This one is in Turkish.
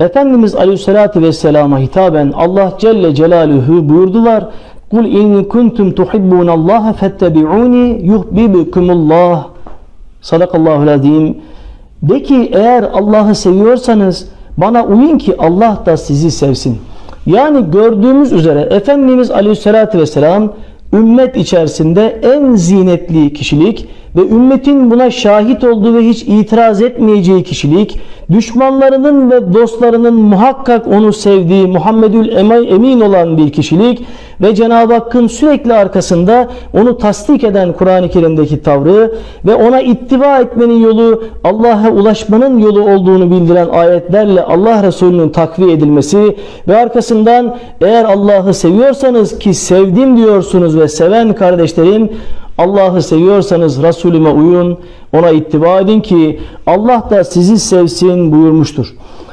Efendimiz Aleyhisselatü Vesselam'a hitaben Allah Celle Celaluhu buyurdular. Kul in kuntum tuhibbunallaha fettebi'uni yuhibbukumullah. Sadakallahu azim. De ki eğer Allah'ı seviyorsanız bana uyun ki Allah da sizi sevsin. Yani gördüğümüz üzere Efendimiz Aleyhisselatü Vesselam ümmet içerisinde en zinetli kişilik ve ümmetin buna şahit olduğu ve hiç itiraz etmeyeceği kişilik, düşmanlarının ve dostlarının muhakkak onu sevdiği Muhammedül Emin olan bir kişilik ve Cenab-ı Hakk'ın sürekli arkasında onu tasdik eden Kur'an-ı Kerim'deki tavrı ve ona ittiba etmenin yolu Allah'a ulaşmanın yolu olduğunu bildiren ayetlerle Allah Resulü'nün takviye edilmesi ve arkasından eğer Allah'ı seviyorsanız ki sevdim diyorsunuz ve seven kardeşlerim Allah'ı seviyorsanız Resulüme uyun, ona ittiba edin ki Allah da sizi sevsin buyurmuştur.